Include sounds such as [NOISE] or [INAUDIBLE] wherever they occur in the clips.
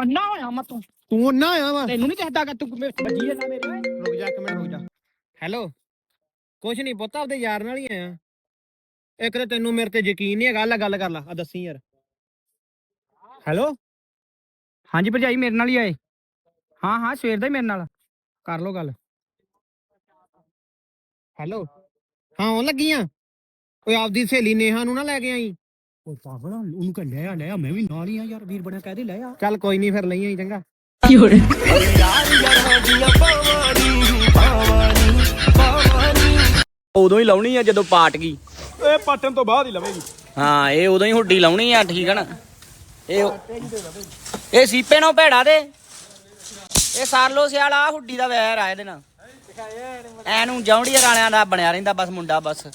ਅੰਨਾ ਹੋਇਆ ਮੈਂ ਤੂੰ। ਤੂੰ ਨਾ ਆਇਆ ਵਾ। ਤੈਨੂੰ ਨਹੀਂ ਚਾਹਦਾ ਕਿ ਤੂੰ ਮੇਰੇ ਵੱਜੀ ਜਾਂਦਾ ਮੇਰੇ ਓਏ ਰੁਕ ਜਾ ਇੱਕ ਮਿੰਟ ਰੁਕ ਜਾ। ਹੈਲੋ ਕੁਛ ਨਹੀਂ ਪੁੱਤ ਆਪਦੇ ਯਾਰ ਨਾਲ ਹੀ ਆਇਆ। ਇੱਕ ਤਾਂ ਤੈਨੂੰ ਮੇਰੇ ਤੇ ਯਕੀਨ ਨਹੀਂ ਹੈਗਾ ਲੈ ਗੱਲ ਕਰ ਲੈ। ਆ ਦੱਸੀ ਯਾਰ। ਹੈਲੋ ਹਾਂਜੀ ਭਰਜਾਈ ਮੇਰੇ ਨਾਲ ਹੀ ਆਏ। ਹਾਂ ਹਾਂ ਸਵੇਰ ਦਾ ਹੀ ਮੇਰੇ ਨਾਲ। ਕਰ ਲੋ ਗੱਲ। ਹੈਲੋ ਹਾਂ ਆਉਣ ਲੱਗੀ ਆ ਓਏ ਆਪਦੀ ਸਹੇਲੀ ਨੇਹਾ ਨੂੰ ਨਾ ਲੈ ਕੇ ਆਈ। ਓ ਪਾਗਲ ਉਹਨੂੰ ਕਹ ਲੈ ਆ ਲੈ ਆ ਮੈਂ ਵੀ ਨਾਲ ਹੀ ਆ ਯਾਰ ਵੀਰ ਬਣਾ ਕਹਿ ਦੇ ਲੈ ਆ। ਚੱਲ ਕੋਈ ਨਹੀਂ ਫਿਰ ਲਈ ਆਈ ਚੰਗਾ। ਉਦੋਂ ਹੀ ਲਾਉਣੀ ਆ ਜਦੋਂ ਪਾਟ ਗਈ ਏ ਪਾਟਣ ਤੋਂ ਬਾਅਦ ਹੀ ਲਵੇਗੀ। ਹਾਂ ਇਹ ਉਦੋਂ ਹੀ ਹੁੱਡੀ ਲਾਉਣੀ ਆ ਠੀਕ ਆ ਨਾ? ਇਹ ਇਹ ਸੀਪੇ ਨਾਲ ਭੇੜਾ ਦੇ। ਇਹ ਸਾਰਲੋ ਸਿਆਲ ਆ ਹੁੱਡੀ ਦਾ ਵੈਰ ਆ ਇਹਦੇ ਨਾਲ। ਐਨੂੰ ਜੌਂਡੀਆਂ ਵਾਲਿਆਂ ਦਾ ਬਣਿਆ ਰਹਿੰਦਾ ਬਸ ਮੁੰਡਾ ਬਸ।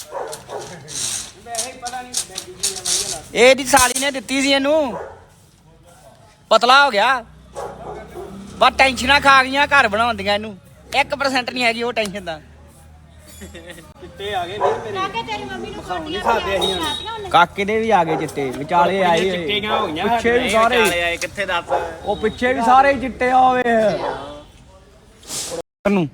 ਇਹ ਦੀ ਸਾਲੀ ਨੇ ਦਿੱਤੀ ਸੀ ਇਹਨੂੰ। ਪਤਲਾ ਹੋ ਗਿਆ। ਬਸ ਟੈਨਸ਼ਨਾਂ ਖਾ ਗਈਆਂ ਘਰ ਬਣਾਉਂਦੀਆਂ ਇਹਨੂੰ। 1% ਨਹੀਂ ਹੈਗੀ ਉਹ ਟੈਨਸ਼ਨ ਦਾ। ਕਾਕੇ ਤੇਰੀ ਮੰਮੀ ਨੂੰ ਕੋਟੀਆਂ ਖਾਦੇ ਅਸੀਂ ਕਾਕੇ ਦੇ ਵੀ ਆ ਗਏ ਚਿੱਟੇ। ਵਿਚਾਲੇ ਆਏ। ਚਿੱਟੀਆਂ ਹੋ ਗਈਆਂ? ਪਿੱਛੇ ਵੀ ਸਾਰੇ। ਆਏ ਕਿੱਥੇ ਦੱਸ? ਉਹ ਪਿੱਛੇ ਵੀ ਸਾਰੇ ਚਿੱਟੇ ਆਵੇ ਨੂੰ?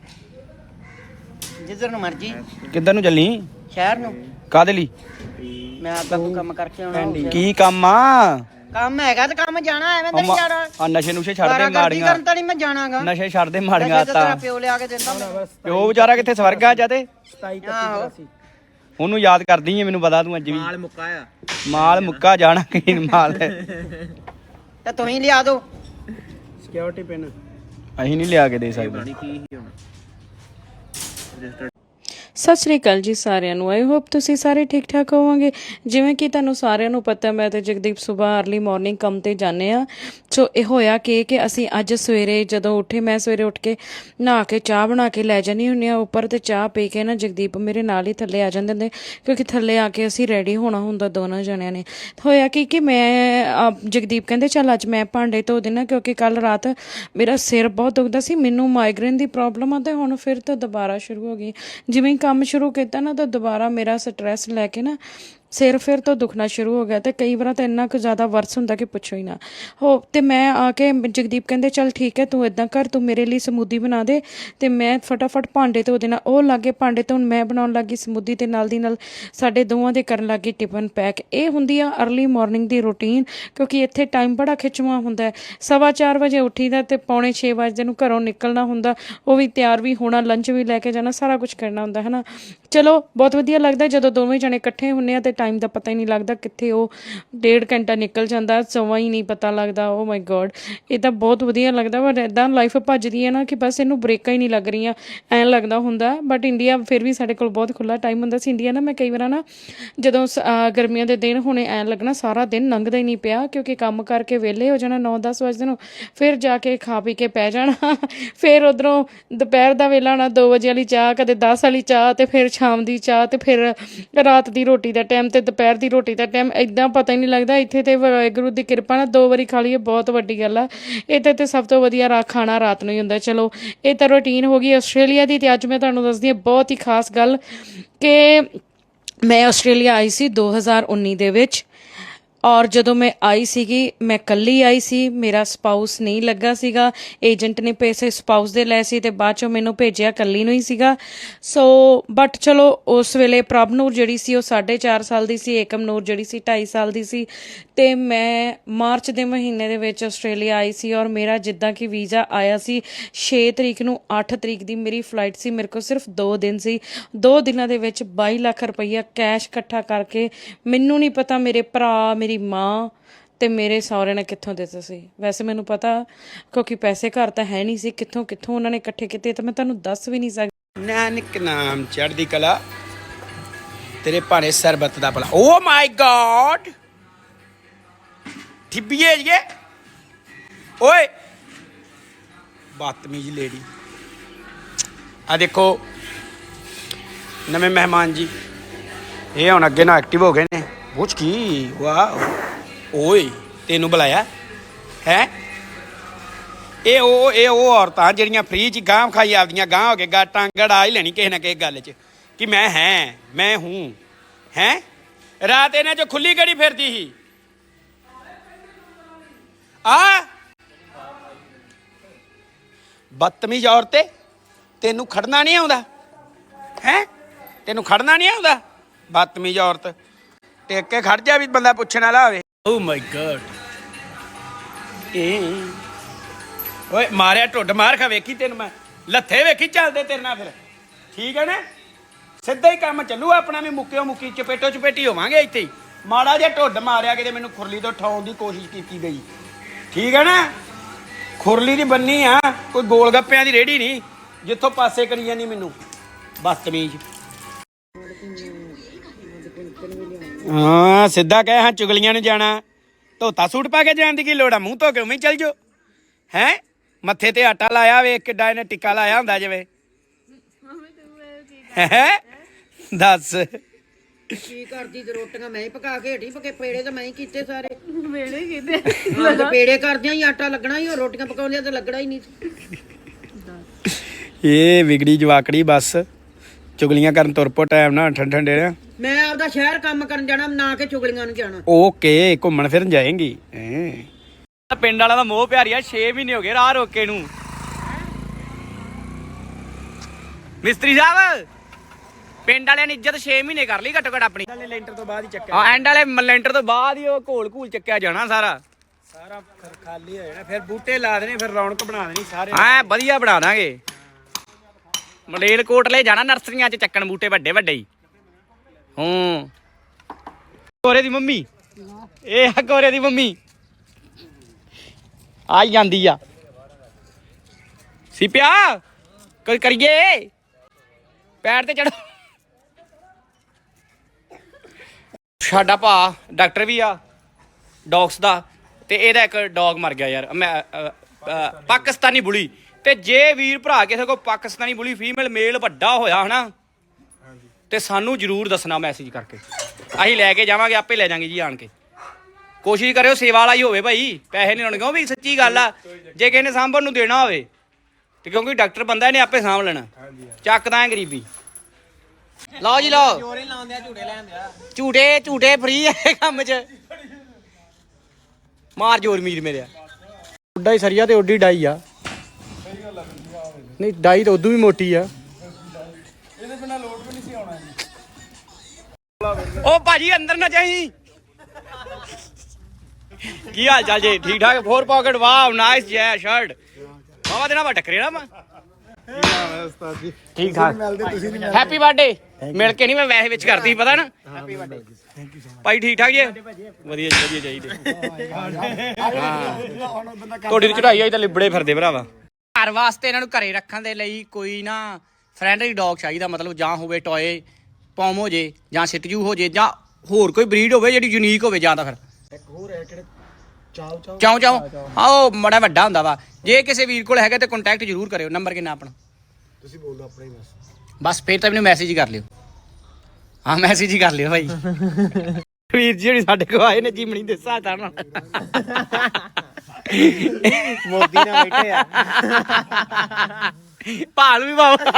ਜਿੱਧਰ ਨੂੰ ਮਰਜ਼ੀ। ਕਿੱਧਰ ਨੂੰ ਚੱਲੀ? ਸ਼ਹਿਰ ਨੂੰ। ਕਾਦੇ ਲਈ? ਮੈਂ ਆਪਦਾ ਕੋਈ ਕੰਮ ਕਰਕੇ ਆਉਣਾ ਕੀ ਕੰਮ ਆ? ਕੰਮ ਹੈਗਾ ਤੇ ਕੰਮ ਜਾਣਾ ਐਵੇਂ ਤਾਂ ਨਹੀਂ ਜਾਣਾ ਆ ਨਸ਼ੇ ਨੁਸ਼ੇ ਛੱਡ ਦੇ ਕਾਰਾਗਰਦੀ ਮਾੜੀਆਂ। ਕਰਨ ਤਾਂ ਨਹੀਂ ਮੈਂ ਜਾਣਾਗਾ। ਨਸ਼ੇ ਛੱਡ ਦੇ ਮਾੜੀਆਂ ਤੇਰਾ ਤਾਂ। ਪਿਓ ਲਿਆ ਕੇ ਦਿੰਦਾ ਮੈਨੂੰ। ਪਿਓ ਵਿਚਾਰਾ ਕਿੱਥੇ ਸਵਰਗ ਆ ਜਾਤੇ ਆਹੋ ਉਹਨੂੰ ਯਾਦ ਕਰਦੀ ਏ ਮੈਨੂੰ ਪਤਾ ਤੂੰ ਅੱਜ ਵੀ। ਮਾਲ ਮੁੱਕਾ ਆ। ਮਾਲ ਮੁੱਕਾ ਜਾਣਾ ਕੀ ਮਾਲ। ਤੇ ਤੂੰ ਹੀ ਲਿਆ ਦੋ। ਸਿਕਿਉਰਿਟੀ ਪਿਨ ਅਸੀਂ ਨਹੀਂ ਲਿਆ ਕੇ ਦੇ ਸਕਦੇ। ਕੀ ਹੁਣ। ਸਤਿ ਸ਼੍ਰੀ ਅਕਾਲ ਜੀ ਸਾਰਿਆਂ ਨੂੰ। ਆਈ ਹੋਪ ਤੁਸੀਂ ਸਾਰੇ ਠੀਕ ਠਾਕ ਹੋਵੋਗੇ। ਜਿਵੇਂ ਕਿ ਤੁਹਾਨੂੰ ਸਾਰਿਆਂ ਨੂੰ ਪਤਾ ਮੈਂ ਤੇ ਜਗਦੀਪ ਸਵੇਰ अर्ਲੀ ਮਾਰਨਿੰਗ ਕੰਮ ਤੇ ਜਾਂਦੇ ਆ ਸੋ ਇਹ ਹੋਇਆ ਕਿ ਕਿ ਅਸੀਂ ਅੱਜ ਸਵੇਰੇ ਜਦੋਂ ਉੱਠੇ ਮੈਂ ਸਵੇਰੇ ਉੱਠ ਕੇ ਨਹਾ ਕੇ ਚਾਹ ਬਣਾ ਕੇ ਲੈ ਜਾਨੀ ਹੁੰਨੀ ਆ ਉੱਪਰ ਤੇ ਚਾਹ ਪੀ ਕੇ ਨਾ ਜਗਦੀਪ ਮੇਰੇ ਨਾਲ ਹੀ ਥੱਲੇ ਆ ਜਾਂਦੇ ਨੇ ਕਿਉਂਕਿ ਥੱਲੇ ਆ ਕੇ ਅਸੀਂ ਰੈਡੀ ਹੋਣਾ ਹੁੰਦਾ ਦੋਨਾਂ ਜਣਿਆਂ ਨੇ। ਹੋਇਆ ਕਿ ਕਿ ਮੈਂ ਆ, ਜਗਦੀਪ ਕਹਿੰਦੇ ਚੱਲ ਅੱਜ ਮੈਂ ਭਾਂਡੇ ਧੋ ਦੇਣਾ ਕਿਉਂਕਿ ਕੱਲ ਰਾਤ ਮੇਰਾ ਸਿਰ ਬਹੁਤ ਦੁਖਦਾ ਸੀ ਮੈਨੂੰ ਮਾਈਗ੍ਰੇਨ ਦੀ ਪ੍ਰੋਬਲਮ ਆ ਤੇ ਹੁਣ ਫਿਰ ਤੋਂ ਦੁਬਾਰਾ ਸ਼ੁਰੂ ਹੋ ਗਈ। ਜਿਵੇਂ ਕੰਮ ਸ਼ੁਰੂ ਕੀਤਾ ਨਾ ਤਾਂ ਦੁਬਾਰਾ ਮੇਰਾ ਸਟ੍ਰੈਸ ਲੈ ਕੇ ਨਾ ਸਿਰ ਫਿਰ ਤੋਂ ਦੁਖਣਾ ਸ਼ੁਰੂ ਹੋ ਗਿਆ ਤੇ ਕਈ ਵਾਰ ਤਾਂ ਇੰਨਾ ਕੁ ਜ਼ਿਆਦਾ ਵਰਸ ਹੁੰਦਾ ਕਿ ਪੁੱਛੋ ਹੀ ਨਾ। ਹੋ, ਤੇ ਮੈਂ ਆ ਕੇ ਜਗਦੀਪ ਕਹਿੰਦੇ, ਚੱਲ ਠੀਕ ਹੈ, ਤੂੰ ਇਦਾਂ ਕਰ, ਤੂੰ ਮੇਰੇ ਲਈ ਸਮੂਦੀ ਬਣਾ ਦੇ ਤੇ ਮੈਂ ਫਟਾਫਟ ਭਾਂਡੇ ਧੋ ਦੇਣਾ। ਉਹ ਲਾਗੇ ਭਾਂਡੇ ਤੋਂ ਮੈਂ ਬਣਾਉਣ ਲੱਗੀ ਸਮੂਦੀ ਤੇ ਨਾਲ ਦੀ ਨਾਲ ਸਾਡੇ ਦੋਵਾਂ ਦੇ ਕਰਨ ਲੱਗੀ ਟਿਫਨ ਪੈਕ। ਇਹ ਹੁੰਦੀ ਆ अर्ਲੀ ਮਾਰਨਿੰਗ ਦੀ ਰੁਟੀਨ ਕਿਉਂਕਿ ਇੱਥੇ ਟਾਈਮ ਬੜਾ ਖਿੱਚਵਾ ਹੁੰਦਾ ਹੈ। ਸਵਾ ਚਾਰ ਵਜੇ ਉੱਠੀਦਾ ਤੇ ਪੌਣੇ 6 ਵਜੇ ਨੂੰ ਘਰੋਂ ਨਿਕਲਣਾ ਹੁੰਦਾ, ਉਹ ਵੀ ਤਿਆਰ ਵੀ ਹੋਣਾ ਲੰਚ ਵੀ ਲੈ ਕੇ ਜਾਣਾ, ਸਾਰਾ ਕੁਝ ਕਰਨਾ ਹੁੰਦਾ ਹੈ ਨਾ ਚਲੋ, ਬਹੁਤ ਵਧੀਆ ਲੱਗਦਾ ਜਦੋਂ ਦੋਵੇਂ ਜਣੇ ਇਕੱਠੇ ਹੁੰਨੇ ਆ ਤੇ ਟਾਈਮ ਦਾ ਪਤਾ ਹੀ ਨਹੀਂ ਲੱਗਦਾ ਕਿੱਥੇ ਉਹ ਡੇਢ ਘੰਟਾ ਨਿਕਲ ਜਾਂਦਾ, ਸਮਾਂ ਹੀ ਨਹੀਂ ਪਤਾ ਲੱਗਦਾ ਓ ਮਾਈ ਗੋਡ ਇਹ ਤਾਂ ਬਹੁਤ ਵਧੀਆ ਲੱਗਦਾ ਪਰ ਇਦਾਂ ਲਾਈਫ ਭੱਜਦੀ ਹੈ ਨਾ ਕਿ ਬਸ ਇਹਨੂੰ ਬ੍ਰੇਕਾਂ ਹੀ ਨਹੀਂ ਲੱਗ ਰਹੀਆਂ, ਐਂ ਲੱਗਦਾ ਹੁੰਦਾ ਬਟ ਇੰਡੀਆ ਫਿਰ ਵੀ ਸਾਡੇ ਕੋਲ ਬਹੁਤ ਖੁੱਲਾ ਟਾਈਮ ਹੁੰਦਾ ਸੀ ਇੰਡੀਆ ਨਾ ਮੈਂ ਕਈ ਵਾਰ ਨਾ ਜਦੋਂ ਸ- ਗਰਮੀਆਂ ਦੇ ਦਿਨ ਹੁਣੇ ਐਂ ਲੱਗਣਾ ਸਾਰਾ ਦਿਨ ਲੰਘਦਾ ਹੀ ਨਹੀਂ ਪਿਆ, ਕਿਉਂਕਿ ਕੰਮ ਕਰਕੇ ਵਿਹਲੇ ਹੋ ਜਾਣਾ 9-10 ਵਜੇ ਨੂੰ, ਫਿਰ ਜਾ ਕੇ ਖਾ ਪੀ ਕੇ ਪੈ ਜਾਣਾ, ਫਿਰ ਉਧਰੋਂ ਦੁਪਹਿਰ ਦਾ ਵੇਲਾ ਆਉਣਾ 2 ਵਜੇ ਵਾਲੀ ਚਾਹ, ਕਦੇ 10 ਵਾਲੀ ਚਾਹ, ਤੇ ਫਿਰ ਸ਼ਾਮ ਦੀ ਚਾਹ, ਤੇ ਫਿਰ ਰਾਤ ਦੀ ਰੋਟੀ ਦਾ ਟਾਈਮ ਤੇ ਦੁਪਹਿਰ ਦੀ ਰੋਟੀ ਦਾ ਟਾਈਮ ਇਦਾਂ ਪਤਾ ਹੀ ਨਹੀਂ ਲੱਗਦਾ। ਇੱਥੇ ਤੇ ਵਾਹਿਗੁਰੂ ਦੀ ਕਿਰਪਾ ਨਾਲ ਦੋ ਵਾਰੀ ਖਾ ਲਈਏ, ਬਹੁਤ ਵੱਡੀ ਗੱਲ ਆ। ਇੱਥੇ ਤੇ ਸਭ ਤੋਂ ਵਧੀਆ ਰਾ ਖਾਣਾ ਰਾਤ ਨੂੰ ਹੀ ਹੁੰਦਾ। ਚਲੋ, ਇਹ ਤਾਂ ਰੁਟੀਨ ਹੋ ਗਈ ਆਸਟ੍ਰੇਲੀਆ ਦੀ ਤੇ ਅੱਜ ਮੈਂ ਤੁਹਾਨੂੰ ਦੱਸਦੀ ਹਾਂ ਬਹੁਤ ਹੀ ਖਾਸ ਗੱਲ ਕਿ ਮੈਂ ਆਸਟ੍ਰੇਲੀਆ ਆਈ ਸੀ 2019 ਦੇ ਵਿੱਚ। ਔਰ ਜਦੋਂ ਮੈਂ ਆਈ ਸੀਗੀ, ਮੈਂ ਕੱਲੀ ਆਈ ਸੀ, ਮੇਰਾ ਸਪਾਊਸ ਨਹੀਂ ਲੱਗਾ ਸੀਗਾ ਏਜੰਟ ਨੇ ਪੈਸੇ ਸਪਾਊਸ ਦੇ ਲਏ ਸੀ ਤੇ ਬਾਅਦ ਚੋਂ ਮੈਨੂੰ ਭੇਜਿਆ ਕੱਲੀ ਨੂੰ ਹੀ ਸੀਗਾ। ਸੋ ਬਟ ਚਲੋ, ਉਸ ਵੇਲੇ ਪ੍ਰਭਨੂਰ ਜਿਹੜੀ ਸੀ, ਉਹ 4.5 ਸਾਲ ਦੀ ਸੀ ਏਕਮਨੂਰ ਜਿਹੜੀ ਸੀ 2.5 ਸਾਲ ਦੀ ਸੀ। ਤੇ ਮੈਂ ਮਾਰਚ ਦੇ ਮਹੀਨੇ ਦੇ ਵਿੱਚ ਆਸਟ੍ਰੇਲੀਆ ਆਈ ਸੀ ਔਰ ਮੇਰਾ ਜਿੱਦਾਂ ਕਿ ਵੀਜ਼ਾ ਆਇਆ ਸੀ 6 ਤਰੀਕ ਨੂੰ 8 ਤਰੀਕ ਦੀ ਮੇਰੀ ਫਲਾਈਟ ਸੀ, ਮੇਰੇ ਕੋਲ ਸਿਰਫ 2 ਦਿਨ ਸੀ। 2 ਦਿਨਾਂ ਦੇ ਵਿੱਚ 22 ਲੱਖ ਰੁਪਈਆ ਕੈਸ਼ ਇਕੱਠਾ ਕਰਕੇ, ਮੈਨੂੰ ਨਹੀਂ ਪਤਾ ਮੇਰੇ ਭਰਾ, ਮੇਰੀ ਮਾਂ ਤੇ ਮੇਰੇ ਸਹੁਰੇ ਨੇ ਕਿੱਥੋਂ ਦਿੱਤੇ ਸੀ? ਵੈਸੇ ਮੈਨੂੰ ਪਤਾ, ਕਿਉਂਕਿ ਪੈਸੇ ਘਰ ਤਾਂ ਹੈ ਨਹੀਂ ਸੀ, ਕਿੱਥੋਂ ਕਿੱਥੋਂ ਉਹਨਾਂ ਨੇ ਇਕੱਠੇ ਕੀਤੇ, ਤਾਂ ਮੈਂ ਤੁਹਾਨੂੰ ਦੱਸ ਵੀ ਨਹੀਂ ਸਕਦੀ। ਨਾਨਕ ਨਾਮ ਚੜ੍ਹਦੀ ਕਲਾ, ਤੇਰੇ ਭਾਣੇ ਸਰਬਤ ਦਾ ਭਲਾ। ਓ ਮਾਈ ਗॉड ਠਿੱਬੀਏ ਜੀ। ਓਏ! ਬਦਤਮੀਜ਼ ਲੇਡੀ। ਆ ਦੇਖੋ, ਨਵੇਂ ਮਹਿਮਾਨ ਜੀ। ਇਹ ਹੁਣ ਅੱਗੇ ਨਾ ਐਕਟਿਵ ਹੋ ਗਏ ਨੇ। ਪੁੱਛ ਕੀ? ਵਾਹ ਤੈਨੂੰ ਬੁਲਾਇਆ? ਹੈ? ਇਹ ਉਹ ਇਹ ਉਹ ਔਰਤਾਂ ਜਿਹੜੀਆਂ ਫ੍ਰੀ ਚ ਗਾਂ ਖਾਈ ਆਪਦੀਆਂ ਗਾਂ ਹੋ ਕੇ ਗਾ ਟਾਂਗੜ ਆ ਹੀ ਲੈਣੀ ਕਿਸੇ ਨਾ ਕਿਸੇ ਗੱਲ 'ਚ ਕਿ ਮੈਂ ਹੈ, ਮੈਂ ਹੂੰ, ਹੈ? ਰਾਤ ਇਹਨਾਂ 'ਚ ਖੁੱਲੀ ਗੜੀ ਫਿਰਦੀ ਸੀ? ਆ? ਬਦਤਮੀਜ਼ ਔਰਤੇ ਤੈਨੂੰ ਖੜਨਾ ਨਹੀਂ ਆਉਂਦਾ? ਹੈ? ਤੈਨੂੰ ਖੜਨਾ ਨਹੀਂ ਆਉਂਦਾ? ਬਦਤਮੀਜ਼ ਔਰਤ। ਟੇਕ ਕੇ ਖੜ ਜਾ ਵੀ ਬੰਦਾ ਪੁੱਛਣ ਵਾਲਾ ਹੋਵੇ। ਓ ਮਾਈ ਗॉड ਇਹ ਓਏ, ਮਾਰਿਆ ਢੁੱਡ ਮਾਰ ਖਾ ਵੇਖੀ ਤੈਨੂੰ ਮੈਂ। ਲੱਥੇ ਵੇਖੀ ਚੱਲਦੇ ਤੇਰੇ ਨਾਲ ਫਿਰ। ਠੀਕ ਹੈ ਨਾ? ਸਿੱਧਾ ਹੀ ਕੰਮ ਚੱਲੂ, ਆਪਣਾ ਵੀ ਮੁੱਕਿਓ ਮੁੱਕੀ, ਚਪੇਟੋ ਚਪੇਟੀ ਹੋਵਾਂਗੇ ਇੱਥੇ ਹੀ। ਮਾੜਾ ਜਿਹਾ ਢੁੱਡ ਮਾਰਿਆ ਕਿਤੇ ਮੈਨੂੰ ਖੁਰਲੀ ਤੋਂ ਠਾਉਣ ਦੀ ਕੋਸ਼ਿਸ਼ ਕੀਤੀ ਗਈ। ਠੀਕ ਹੈ ਨਾ? ਖੁਰਲੀ ਦੀ ਬੰਨੀ ਆ, ਕੋਈ ਗੋਲ ਗੱਪਿਆਂ ਦੀ ਰੇੜੀ ਨਹੀਂ। ਜਿੱਥੋਂ ਪਾਸੇ ਕਰੀ ਜਾਂਦੀ ਮੈਨੂੰ। ਬਦਤਮੀਜ਼ ਹਾਂ ਸਿੱਧਾ ਕਹਿ ਹਾਂ ਚੁਗਲੀਆਂ ਨੂੰ ਜਾਣਾ। ਧੋਤਾ ਸੂਟ ਪਾ ਕੇ ਜਾਣ ਦੀ ਕੀ ਲੋੜ ਆ? ਮੂੰਹ ਧੋ ਕੇ ਉਵੇਂ ਹੀ ਚੱਲ ਜਾਓ। ਹੈ? ਮੱਥੇ ਤੇ ਆਟਾ ਲਾਇਆ ਵੇਖ ਕਿੱਡਾ ਇਹਨੇ ਟਿੱਕਾ ਲਾਇਆ ਹੁੰਦਾ ਜਿਵੇਂ। ਹੈ? ਦੱਸ। ਕੀ ਕਰਦੀ ਤੇ ਰੋਟੀਆਂ? ਮੈਂ ਹੀ ਪਕਾ ਕੇ ਹਟੀ ਪਕੇ ਪੇੜੇ ਤਾਂ ਮੈਂ ਹੀ ਕੀਤੇ ਸਾਰੇ। ਪੇੜੇ ਕੀਤੇ। ਪੇੜੇ ਕਰਦਿਆਂ ਹੀ ਆਟਾ ਲੱਗਣਾ ਹੀ ਉਹ ਰੋਟੀਆਂ ਪਕਾਉਂਦਿਆਂ ਤੇ ਲੱਗਣਾ ਹੀ ਨਹੀਂ। ਇਹ ਵਿਗੜੀ ਜਵਾਕੜੀ ਬਸ। ਚੁਗਲੀਆਂ ਕਰਨ ਤੁਰ ਪੋ ਟਾਈਮ ਨਾਲ ਠੰਡ ਠੰਡੇ ਰਿਆ ਮੈਂ ਆਪਦਾ ਸ਼ਹਿਰ ਕੰਮ ਕਰਨ ਜਾਣਾ ਨਾ ਕਿ ਚੁਗਲੀਆਂ ਨੂੰ ਜਾਣਾ। ਓਕੇ ਘੁੰਮਣ ਫਿਰਨ ਜਾਏਂਗੀ। ਹੈਂ। ਪਿੰਡ ਵਾਲਾ ਦਾ ਮੋਹ ਪਿਆਰੀ ਆ 6 ਮਹੀਨੇ ਹੋ ਗਏ ਰਾਹ ਰੋਕੇ ਨੂੰ। ਮਿਸਤਰੀ ਸਾਹਿਬ ਪਿੰਡ ਵਾਲਿਆਂ ਨੇ ਇੱਜ਼ਤ 6 ਮਹੀਨੇ ਕਰ ਲਈ ਘੱਟੋ ਘੱਟ ਆਪਣੀ। ਲੈਂਟਰ ਤੋਂ ਬਾਅਦ ਹੀ ਚੱਕਿਆ। ਆ ਐਂਡ ਵਾਲੇ ਲੈਂਟਰ ਤੋਂ ਬਾਅਦ ਹੀ ਉਹ ਘੋਲ ਘੂਲ ਚੱਕਿਆ ਜਾਣਾ ਸਾਰਾ। ਸਾਰਾ ਫਿਰ ਖਾਲੀ ਹੋ ਜਾਣਾ ਫਿਰ ਬੂਟੇ ਲਾ ਦੇਣੇ ਫਿਰ ਰੌਣਕ ਬਣਾ ਦੇਣੀ ਸਾਰੇ। ਐ ਵਧੀਆ ਬਣਾ ਦਾਂਗੇ। ਮਲੇਲ ਕੋਟਲੇ ਜਾਣਾ ਨਰਸਰੀਆਂ 'ਚ ਚੱਕਣ ਬੂਟੇ ਵੱਡੇ ਵੱਡੇ ਹੀ। ਹੂੰ। ਕੋਰੇ ਦੀ ਮੰਮੀ। ਇਹ ਆ ਕੋਰੇ ਦੀ ਮੰਮੀ। ਆ ਜਾਂਦੀ ਆ। ਸਿਪਿਆ, ਕੋਈ ਕਰੀਏ? ਪੈਰ ਤੇ ਚੜ ਸਾਡਾ ਭਾ ਡਾਕਟਰ ਵੀ ਆ, ਡੌਗਸ ਦਾ, ਤੇ ਇਹਦਾ ਇੱਕ ਡੌਗ ਮਰ ਗਿਆ ਯਾਰ। ਮੈਂ ਪਾਕਿਸਤਾਨੀ ਬੁਲੀ। ਤੇ ਜੇ ਵੀਰ ਭਰਾ ਕਿਸੇ ਕੋ ਪਾਕਿਸਤਾਨੀ ਬੁਲੀ, ਫੀਮੇਲ ਮੇਲ ਵੱਡਾ ਹੋਇਆ, ਹਨਾ? ਤੇ ਸਾਨੂੰ ਜਰੂਰ ਦੱਸਣਾ ਮੈਸੇਜ ਕਰਕੇ। ਅਸੀਂ ਲੈ ਕੇ ਜਾਵਾਂਗੇ ਆਪੇ ਲੈ ਜਾਾਂਗੇ ਜੀ ਆਣ ਕੇ। ਕੋਸ਼ਿਸ਼ ਕਰਿਓ ਸੇਵਾ ਵਾਲਾ ਹੀ ਹੋਵੇ ਭਾਈ ਪੈਸੇ ਨਹੀਂ ਲਾਉਣੇ ਵੀ ਸੱਚੀ ਗੱਲ ਆ ਜੇ ਕਿਸੇ ਨੇ ਸਾਂਭਣ ਨੂੰ ਦੇਣਾ ਹੋਵੇ ਤੇ ਕਿਉਂਕਿ ਡਾਕਟਰ ਬੰਦਾ ਇਹਨੇ ਆਪੇ ਸਾਂਭ ਲੈਣਾ। ਚੱਕਦਾ ਹੈ ਗਰੀਬੀ। ਲਓ ਜੀ ਲਓ। ਚੋਰੀ ਲਾਉਂਦੇ ਆ ਝੂੜੇ ਲੈਂਦੇ ਆ। ਝੂਟੇ ਝੂਟੇ ਫ੍ਰੀ ਹੈ ਕੰਮ 'ਚ। ਮਾਰ ਜੋਰ ਮੀਰ ਮੇਰੇ ਉੱਡਾ ਹੀ ਸਰੀਆ ਤੇ ਉੱਡੀ ਡਾਈ ਆ। ਨਹੀਂ ਡਾਈ ਤਾਂ ਉਦੋਂ ਵੀ ਮੋਟੀ ਆ। ਉਹ ਭਾਜੀ, ਅੰਦਰ ਨਾ ਜਾਈ। ਕੀ ਹਾਲ ਚਾਲ ਜੀ? ਠੀਕ ਠਾਕ ਫੋਰ ਪਾਕਟ ਵਾਓ ਨਾਈਸ ਜੈ ਸ਼ਰਟ ਬਾਬਾ ਦੇ ਨਾਲ ਵਾ ਟੱਕਰੇ ਨਾ ਮੈਂ। ਠੀਕ ਠਾਕ ਹੈਪੀ ਬਰਥਡੇ ਮਿਲ ਕੇ ਨਹੀਂ ਮੈਂ ਵੈਸੇ ਵਿੱਚ ਕਰਤੀ ਪਤਾ ਨਾ। ਹੈਪੀ ਬਰਥਡੇ ਭਾਈ ਠੀਕ ਠਾਕ ਜੀ? ਵਧੀਆ ਜੀ, ਵਧੀਆ ਚਾਹੀਦੇ। ਤੁਹਾਡੀ ਦੀ ਚੜਾਈ ਆਈ ਤਾਂ ਲਿਬੜੇ ਫਿਰਦੇ ਭਰਾਵਾ। ਘਰ ਵਾਸਤੇ ਇਹਨਾਂ ਨੂੰ ਘਰੇ ਰੱਖਣ ਦੇ ਲਈ ਕੋਈ ਨਾ ਫਰੈਂਡਲੀ ਡੌਗ ਚਾਹੀਦਾ, ਮਤਲਬ ਜਾਂ ਹੋਵੇ ਟੌਏ ਪੌਮ ਹੋ ਜੇ ਜਾਂ ਸਿਟਜੂ ਹੋ ਜੇ ਜਾਂ ਹੋਰ ਕੋਈ ਬਰੀਡ ਹੋਵੇ ਜਿਹੜੀ ਯੂਨੀਕ ਹੋਵੇ ਜਾਂ ਤਾਂ ਫਿਰ। ਇੱਕ ਹੋਰ ਹੈ ਕਿਹੜੇ? ਚਾਉ ਚਾਉ ਚਾਉ ਆਓ ਮੜਾ ਵੱਡਾ ਹੁੰਦਾ ਵਾ। ਜੇ ਕਿਸੇ ਵੀਰ ਕੋਲ ਹੈਗਾ ਤੇ ਕੰਟੈਕਟ ਜ਼ਰੂਰ ਕਰਿਓ ਨੰਬਰ ਕਿੰਨਾ ਆਪਣਾ? ਤੁਸੀਂ ਬੋਲ ਦਿਓ ਆਪਣਾ ਹੀ ਬਸ। ਬਸ ਫੇਰ ਤਾਂ ਮੈਨੂੰ ਮੈਸੇਜ ਹੀ ਕਰ ਲਿਓ। ਹਾਂ ਮੈਸੇਜ ਹੀ ਕਰ ਲਿਓ ਭਾਈ। [LAUGHS] ਵੀਰ ਜੀ ਹੁਣੀ ਸਾਡੇ ਕੋਲ ਆਏ ਨੇ ਜੀਮਣੀ ਦੇ ਸਾਥਾਂ ਨਾਲ ਮੋਦੀ ਨਾਲ ਬੈਠੇ ਆ। ਭਾਲ ਵੀ ਬਾਬਾ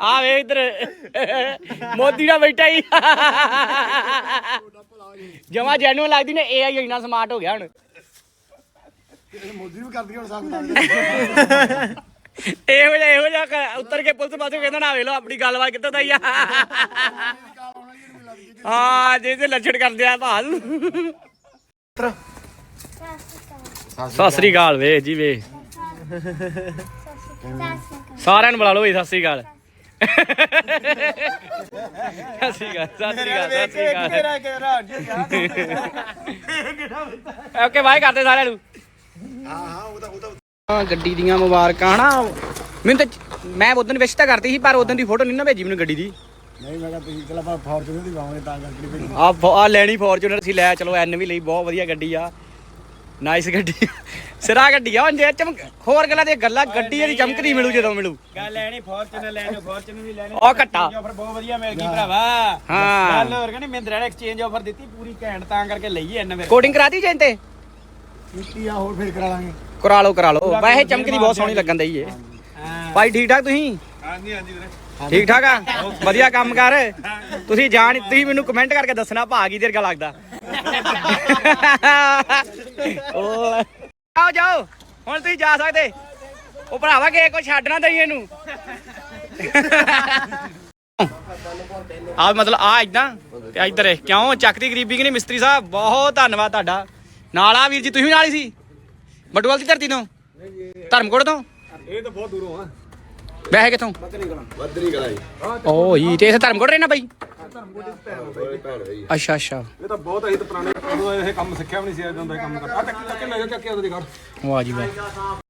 ਆ ਵੇ ਇਧਰ। ਮੋਦੀ ਨਾਲ ਬੈਠਾ ਹੀ। ਜਮਾ ਜੈਨੂਅਲ ਲੱਗਦੀ ਨੇ ਏਆਈ ਇੰਨਾ ਸਮਾਰਟ ਹੋ ਗਿਆ ਹੁਣ। ਇਹੋ ਜਿਹਾ ਇਹੋ ਜਿਹਾ ਉੱਤਰ ਕੇ ਪੁਲਿਸ ਪਾਸੋਂ ਕਹਿੰਦਾ ਨਾ ਵੇ ਲੋ ਆਪਣੀ ਗੱਲਬਾਤ ਕਿੱਥੋਂ ਦਾ ਹੀ ਆ। ਹਾਂ ਜੇ ਤੇ ਲੱਛਣ ਕਰਦੇ ਆ ਭਾਲ। ਸਤਿ ਸ੍ਰੀ ਅਕਾਲ। ਵੇ ਜੀ ਵੇ ਸਾਰਿਆਂ ਨੂੰ ਬੁਲਾ ਲਓ ਬਈ ਸਤਿ ਸ੍ਰੀ ਅਕਾਲ। ਸਤਿ ਸ੍ਰੀ ਅਕਾਲ ਸਤਿ ਸ੍ਰੀ ਅਕਾਲ ਸਤਿ ਸ੍ਰੀ ਅਕਾਲ। ਤੇਰਾ ਕਹਿਰਾ ਓਕੇ ਬਾਏ ਕਰਦੇ ਸਾਰਿਆਂ ਨੂੰ। ਹਾਂ ਗੱਡੀ ਦੀਆਂ ਮੁਬਾਰਕਾਂ ਹਨਾ? ਮੈਨੂੰ ਤਾਂ ਮੈਂ ਉਦੋਂ ਵਿਸ਼ ਤਾਂ ਕਰਤੀ ਸੀ ਪਰ ਉਦੋਂ ਦੀ ਫੋਟੋ ਨਹੀਂ ਨਾ ਭੇਜੀ ਮੈਨੂੰ ਗੱਡੀ ਦੀ। ਨਹੀਂ ਮੈਂ ਕਿਹਾ ਤੁਸੀਂ ਚਲ ਆਪਾਂ ਫਾਰਚੂਨਰ ਦੀ ਪਾਵਾਂਗੇ ਤਾਂ ਕਰਕੇ ਭੇਜੀ। ਆ ਫੋ- ਆ ਲੈਣੀ ਫੋਰਚੂਨਰ ਸੀ ਲੈ ਚਲੋ ਐਨ ਵੀ ਲਈ ਬਹੁਤ ਵਧੀਆ ਗੱਡੀ ਆ। ਨਾਈਸ ਗੱਡੀ। ਸਿਰਾ ਗੱਡੀ ਆ ਜੇ ਚਮਕ ਹੋਰ ਗੱਲਾਂ ਤੇ ਗੱਲਾਂ ਗੱਡੀ ਜਿਹੜੀ ਚਮਕਦੀ ਮਿਲੂ ਜਦੋਂ ਮਿਲੂ। ਗੱਲ ਲੈਣੀ ਫੋਰਚੂਨਰ ਲੈਣੀ ਫੋਰਚੂਨਰ ਵੀ ਲੈਣੀ ਉਹ ਘੱਟਾ। ਆਫਰ ਬਹੁਤ ਵਧੀਆ ਮਿਲ ਗਈ ਭਰਾਵਾ। ਹਾਂ। ਗੱਲ ਹੋਰ ਕਹਿੰਦੇ ਮਹਿੰਦਰਾ ਨੇ ਐਕਸਚੇਂਜ ਆਫਰ ਦਿੱਤੀ ਪੂਰੀ ਘੈਂਟ ਤਾਂ ਕਰਕੇ ਲਈ ਐਨ ਮੇਰੇ ਕੋਡਿੰਗ ਕਰਾ ਦੀ ਜੈਨ ਤੇ ਕੀਤੀ ਆ ਹੋਰ ਫੇਰ ਕਰਾ ਲਾਂਗੇ। ਕਰਾ ਲਓ ਕਰਾ ਲਓ। ਵੈਸੇ ਚਮਕਦੀ ਬਹੁਤ ਸੋਹਣੀ ਲੱਗਣ ਦਈ ਏ। ਭਾਈ ਠੀਕ ਠਾਕ ਤੁਸੀਂ? ਹਾਂਜੀ ਹਾਂਜੀ ਵੀਰੇ। ਠੀਕ ਠਾਕ ਆ? ਵਧੀਆ ਕੰਮ ਕਰ। ਤੁਸੀਂ ਜਾਣ ਤੁਸੀਂ ਮੈਨੂੰ ਕਮੈਂਟ ਕਰਕੇ ਦੱਸਣਾ ਭਾ ਕੀ ਤੇਰੇ ਲੱਗਦਾ। ਓ [LAUGHS] ਆਓ ਜਾਓ ਹੁਣ ਤੁਸੀਂ ਜਾ ਸਕਦੇ। ਉਹ ਭਰਾਵਾ ਕੋ ਛੱਡ ਨਾ ਦਈ ਇਹਨੂੰ। ਆ ਮਤਲਬ ਆ ਇਦਾਂ ਤੇ ਇੱਧਰ ਇਹ। ਕਿਉਂ? ਚੱਕਦੀ ਗਰੀਬੀ ਕਿ ਨਹੀਂ ਮਿਸਤਰੀ ਸਾਹਿਬ? ਬਹੁਤ ਧੰਨਵਾਦ ਤੁਹਾਡਾ। ਨਾਲ ਆ ਵੀਰ ਜੀ ਤੁਸੀਂ ਵੀ ਨਾਲ ਹੀ ਸੀ? ਬਟੂਵਾਲ ਦੀ ਧਰਤੀ ਤੋਂ? ਧਰਮਕੋਟ ਤੋਂ? ਇਹ ਤਾਂ ਬਹੁਤ ਦੂਰੋਂ ਆ। ਵੈਸੇ ਕਿੱਥੋਂ? ਓ ਹੀ ਤੇ ਧਰਮਕੋਟ ਰਹਿਣਾ ਬਾਈ? ਅੱਛਾ ਅੱਛਾ। ਇਹ ਤਾਂ ਬਹੁਤ ਅਸੀਂ ਤਾਂ ਪੁਰਾਣੇ ਉਦੋਂ ਇਹ ਕੰਮ ਸਿੱਖਿਆ ਵੀ ਨਹੀਂ ਸੀ ਇਦਾਂ ਦਾ ਕੰਮ ਕਰਦਾ। ਆ ਚੱਕੀ ਚੱਕੇ ਲੈ ਜਾ ਚੱਕੇ ਉਹਦੇ ਘਰ। ਵਾਹ ਜੀ ਵਾਹ।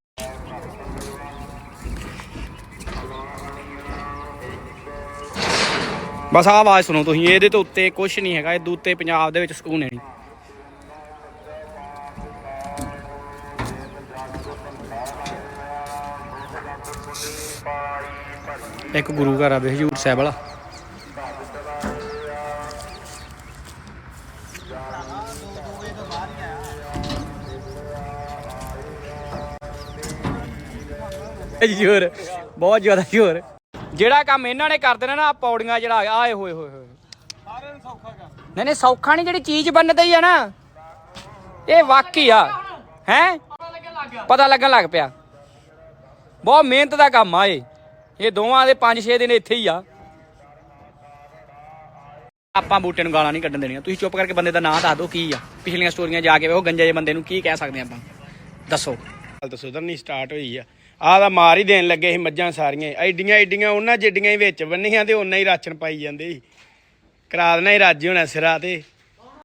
ਬਸ ਆਹ ਆਵਾਜ਼ ਸੁਣੋ ਤੁਸੀਂ ਇਹਦੇ ਤੋਂ ਉੱਤੇ ਕੁਝ ਨਹੀਂ ਹੈਗਾ ਇਹਦੇ ਉੱਤੇ ਪੰਜਾਬ ਦੇ ਵਿੱਚ ਸਕੂਨ ਹੈ ਨਹੀਂ ਇੱਕ ਗੁਰੂ ਘਰ ਆ ਵੇ ਹਜੂਰ ਸਾਹਿਬ ਵਾਲਾ। [LAUGHS] ਜ਼ੋਰ ਬਹੁਤ ਜ਼ਿਆਦਾ ਜ਼ੋਰ। ਜਿਹੜਾ ਕੰਮ ਇਹਨਾਂ ਨੇ ਕਰ ਦੇਣਾ ਨਾ ਪੌੜੀਆਂ ਜਿਹੜਾ ਆਏ ਹੋਏ ਹੋਏ ਹੋਏ। ਨਹੀਂ ਨਹੀਂ ਸੌਖਾ ਨਹੀਂ ਜਿਹੜੀ ਚੀਜ਼ ਬਣਦੀ ਆ ਨਾ ਇਹ ਵਾਕਈ ਆ। ਹੈ? ਪਤਾ ਲੱਗਣ ਲੱਗ ਪਿਆ। ਬਹੁਤ ਮਿਹਨਤ ਦਾ ਕੰਮ ਆ ਇਹ। ਇਹ ਦੋਵਾਂ ਦੇ 5-6 ਦਿਨ ਇੱਥੇ ਹੀ ਆ। ਆਪਾਂ ਬੂਟੇ ਨੂੰ ਗਾਲਾਂ ਨਹੀਂ ਕੱਢਣ ਦੇਣੀਆਂ। ਤੁਸੀਂ ਚੁੱਪ ਕਰਕੇ ਬੰਦੇ ਦਾ ਨਾਂ ਦੱਸ ਦਿਓ ਕੀ ਆ। ਪਿਛਲੀਆਂ ਸਟੋਰੀਆਂ ਜਾ ਕੇ ਉਹ ਗੰਜੇ ਜਿਹੇ ਬੰਦੇ ਨੂੰ ਕੀ ਕਹਿ ਸਕਦੇ ਆਪਾਂ। ਦੱਸੋ। ਗੱਲ ਤਾਂ ਸੁਧਰਨੀ ਸਟਾਰਟ ਹੋਈ ਆ। ਆਹ ਦਾ ਮਾਰ ਹੀ ਦੇਣ ਲੱਗੇ ਸੀ ਮੱਝਾਂ ਸਾਰੀਆਂ। ਐਡੀਆਂ ਐਡੀਆਂ ਉਹਨਾਂ ਜਿੱਡੀਆਂ ਹੀ ਵਿੱਚ ਬੰਨੀਆਂ ਤੇ ਉਹਨਾਂ ਹੀ ਰਾਸ਼ਨ ਪਾਈ ਜਾਂਦੇ ਸੀ। ਕਰਾ ਦੇਣਾ ਹੀ ਰਾਜੀ ਹੋਣਾ ਸਿਰਾ ਤੇ।